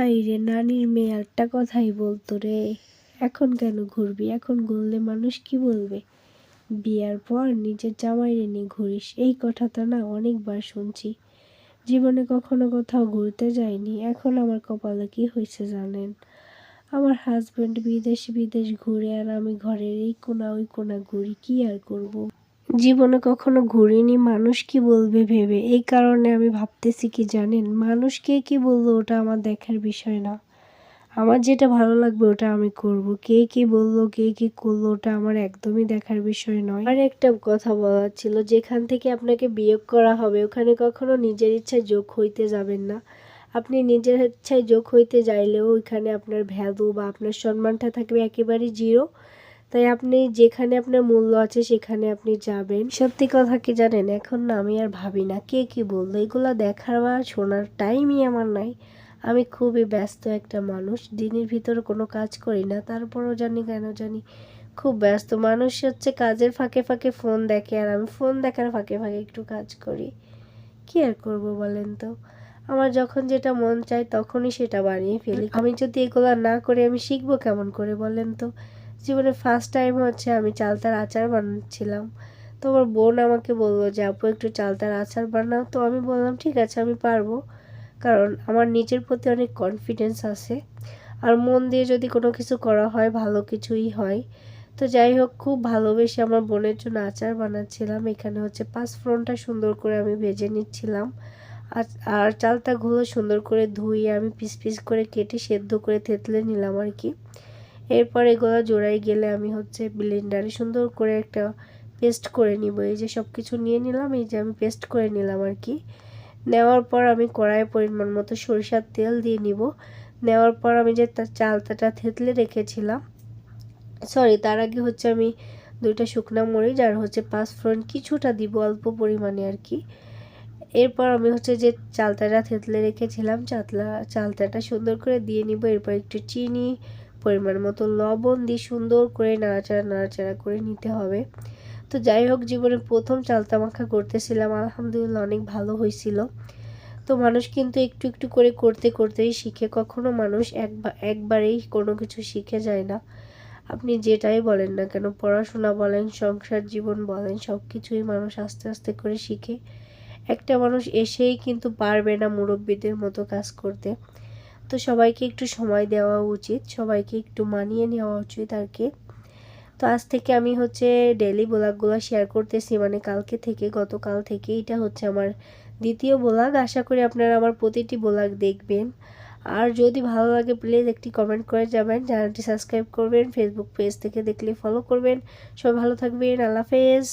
High রে, নানির মেয়ে একটা কথাই বলতো রে? এখন কেন ঘুরবি? এখন ঘুরলে মানুষ কি বলবে? বিয়ার পর নিজের জামাইরে নিয়ে ঘুরিস। এই কথাটা না অনেকবার শুনছি। জীবনে কখনো কোথাও ঘুরতে যাইনি। এখন আমার কপালে কি হয়েছে জানেন? আমার হাজবেন্ড বিদেশ বিদেশ ঘুরে আর আমি ঘরের এই কোনা ওই কোনা ঘুরি, কি আর করব। জীবনে কখনো ঘুরিনি, মানুষ কি বলবে ভেবে? এই কারণে আমি ভাবতেছি কি জানেন? মানুষ কে কি বলল ওটা আমার দেখার বিষয় না। আমার যেটা ভালো লাগবে ওটা আমি করব। কে কি বলল, কে কি করল ওটা আমার একদমই দেখার বিষয় নয়। আর একটা কথা বলার ছিল, যেখান থেকে আপনাকে বিয়োগ করা হবে, ওখানে কখনো নিজের ইচ্ছায় যোগ হইতে যাবেন না। আপনি নিজের ইচ্ছায় যোগ হইতে যাইলেও ওইখানে আপনার ভ্যালু বা আপনার সম্মানটা থাকবে একেবারেই জিরো তাই আপনি যেখানে আপনার মূল্য আছে সেখানে আপনি যাবেন। সত্যি কথা কি জানেন? এখন না আমি আর ভাবি না কে কি বলল। এগুলো দেখার বা শোনার টাইমই আমার নাই। আমি খুবই ব্যস্ত একটা মানুষ। দিনের ভিতরে কোনো কাজ করি না, তারপরও জানি কেন জানি খুব ব্যস্ত। মানুষ হচ্ছে কাজের ফাঁকে ফাঁকে ফোন দেখে আর আমি ফোন দেখার ফাঁকে ফাঁকে একটু কাজ করি। কি আর করব বলেন তো? আমার যখন যেটা মন চায় তখনই সেটা বানিয়ে ফেলি। আমি যদি এগুলো না করে আমি শিখব কেমন করে বলেন তো? জীবনে ফার্স্ট টাইম হচ্ছে আমি চালতার আচার বানাচ্ছিলাম। তো আমার বোন আমাকে বলল যে, আপু, একটু চালতার আচার বানাও। তো আমি বললাম, ঠিক আছে, আমি পারব। কারণ আমার নিজের প্রতি অনেক কনফিডেন্স আছে। আর মন দিয়ে যদি কোনো কিছু করা হয়, ভালো কিছুই হয়। তো যাই হোক, খুব ভালোবেসে আমার বোনের জন্য আচার বানাচ্ছিলাম। এখানে হচ্ছে পাঁচ ফোড়নটা সুন্দর করে আমি ভেজে নিচ্ছিলাম। আর আর চালতাগুলো সুন্দর করে ধুয়ে আমি পিস পিস করে কেটে সেদ্ধ করে থেতলে নিলাম আর কি। এরপর এগুলো জোড়াই গেলে আমি হচ্ছে ব্লেন্ডারে সুন্দর করে একটা পেস্ট করে নিব। এই যে সব কিছু নিয়ে নিলাম, এই যে আমি পেস্ট করে নিলাম আর কি। নেওয়ার পর আমি কড়াই পরিমাণ মতো সরিষার তেল দিয়ে নিব। নেওয়ার পর আমি যে তার চালতাটা থেতলে রেখেছিলাম সরি তার আগে হচ্ছে আমি দুইটা শুকনা মরিচ আর হচ্ছে পাঁচ ফোড়ন কিছুটা দিব অল্প পরিমাণে আর কি। এরপর আমি হচ্ছে যে চালতাটা থেতলে রেখেছিলাম, চাতলা, চালতাটা সুন্দর করে দিয়ে নিব। এরপর একটু চিনি পরিমাণ মতো লবণ দিয়ে সুন্দর করে নাড়াচাড়া নাড়াচাড়া করে নিতে হবে। তো যাই হোক, জীবনে প্রথম চালতা মাখা করতেছিলাম। আলহামদুলিল্লাহ অনেক ভালো হয়েছিল। তো মানুষ কিন্তু একটু একটু করে করতে করতেই শিখে। কখনো মানুষ একবার একবারেই কোনো কিছু শিখে যায় না। আপনি যেটাই বলেন না কেন, পড়াশোনা বলেন, সংসার জীবন বলেন সব কিছুই মানুষ আস্তে আস্তে করে শিখে। একটা মানুষ এসেই কিন্তু পারবে না মুরব্বীদের মতো কাজ করতে। তো সবাইকে একটু সময় দেওয়া উচিত, সবাইকে একটু মানিয়ে নেওয়া উচিত আর কি। তো আজ থেকে আমি হচ্ছে ডেলি ব্লগগুলো শেয়ার করতেছি মানে কালকে থেকে, গতকাল থেকে, এটা হচ্ছে আমার দ্বিতীয় ব্লগ আশা করি আপনারা আমার প্রতিটি ব্লগ দেখবেন। আর যদি ভালো লাগে প্লিজ একটি কমেন্ট করে যাবেন। চ্যানেলটি সাবস্ক্রাইব করবেন ফেসবুক পেজ থেকে দেখলে ফলো করবেন। সবাই ভালো থাকবেন, আল্লাহ হাফেজ।